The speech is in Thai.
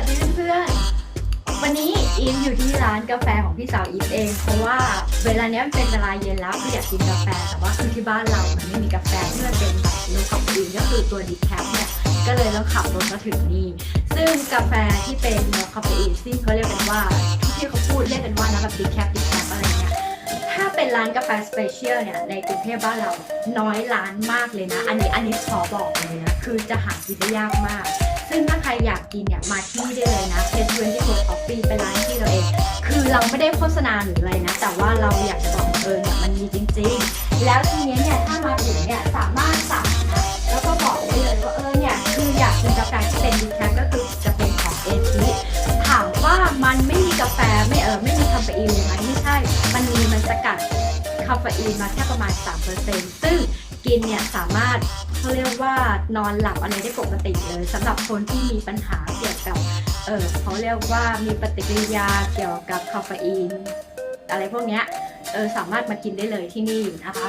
วัสดีเพื่อนๆ วันนี้อีฟอยู่ที่ร้านกาแฟของพี่สาวอีฟเอง เพราะว่าเวลาเนี้ยมันเป็นเวลาเย็นแล้วคืออยากกินกาแฟ แต่ว่าคือที่บ้านเรามันไม่มีกาแฟที่มันเป็นแบบโลคอฟฟีนก็คือตัวดีแคปเนี่ย ก็เลยเราขับรถมาถึงนี่ ซึ่งกาแฟที่เป็นโลคอฟฟีนซึ่งเขาเรียกกันว่าที่เขาพูดเรียกกันว่านะแบบดีแคป เป็นร้านกาแฟสเปเชียลเนี่ยในกรุงเทพบ้านเราน้อยร้านมากเลยนะ อันนี้อันนี้ขอบอกเลยนะ คือจะหากินได้ยากมาก ซึ่งถ้าใครอยากกินเนี่ยมาที่นี่ได้เลยนะเพจเวนที่โคคอฟฟี่เป็นร้านที่เราเอง คือเราไม่ได้โฆษณาหรืออะไรนะ แต่ว่าเราอยากจะบอกเออเนี่ยมันมีจริง ๆ แล้วทีเนี้ยเนี่ยถ้ามาถึงเนี่ยสามารถสั่งนะแล้วก็บอกได้เลยว่าเออเนี่ยคืออยากกินกาแฟที่เป็นดีแคปก็คือจะเป็นของเอทีถามว่ามันไม่มีกาแฟไม่เออไม่มีคาเฟอีนเลยไหม สกัดคาเฟอีนมาแค่ประมาณ 3%ซึ่งกินเนี่ยสามารถเขาเรียกว่านอนหลับอะไรได้ปกติเลยสำหรับคนที่มีปัญหาเกี่ยวกับเออเขาเรียกว่ามีปฏิกิริยาเกี่ยวกับคาเฟอีน อะไรพวกเนี้ยเออสามารถมากินได้เลยที่นี่นะคะ